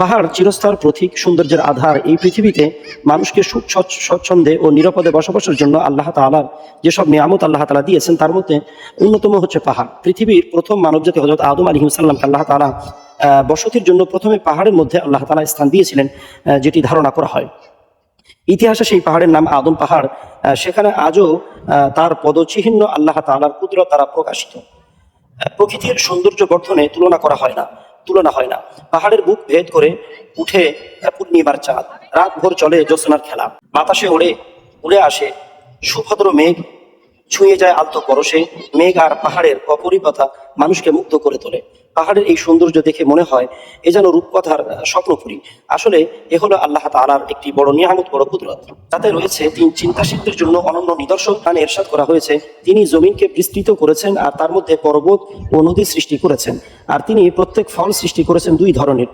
পাহাড় চিরস্থার প্রতীক সৌন্দর্যের আধার। এই পৃথিবীতে মানুষকে সুখ স্বচ্ছন্দে ও নিরাপদে বসবাসের জন্য আল্লাহ তাআলার যেসব নিয়ামত আল্লাহ তাআলা দিয়েছেন তার মধ্যে অন্যতম হচ্ছে পাহাড়। পৃথিবীর প্রথম মানবজাতি হজরত আদম আলী সাল্লামকে আল্লাহ আহ, বসতির জন্য প্রথমে পাহাড়ের মধ্যে আল্লাহ তাআলা স্থান দিয়েছিলেন যেটি ধারণা করা হয়। ইতিহাসে সেই পাহাড়ের নাম আদম পাহাড় সেখানে আজও তার পদচিহ্ন আল্লাহ তালার কুদরত দ্বারা প্রকাশিত। প্রকৃতির সৌন্দর্য বর্ধনে তুলনা করা হয় না। তুলনা হয় না। পাহাড়ের বুক ভেদ করে উঠে পূর্ণিমার চাঁদ। রাত ভোর চলে জ্যোৎস্নার খেলা। বাতাসে ওড়ে, উড়ে আসে সুভদ্র মেঘ ছুঁয়ে যায় আলতো পরশে মেঘ আর পাহাড়ের অপরিকথা মানুষকে মুগ্ধ করে তোলে। পাহাড়ের এই সৌন্দর্য দেখে মনে হয় এ যেন রূপকথার স্বপ্নপুরী। আসলে এ হলো আল্লাহ তাআলার একটি বড় নিয়ামত, বড় কুদরত। তাতে রয়েছে তিন চিন্তাশীলদের জন্য অনন্য নিদর্শন স্থানে এরশাদ করা হয়েছে। তিনি জমিনকে বিস্তৃত করেছেন আর তার মধ্যে পর্বত ও নদী সৃষ্টি করেছেন। আর তিনি প্রত্যেক ফল সৃষ্টি করেছেন দুই ধরনের।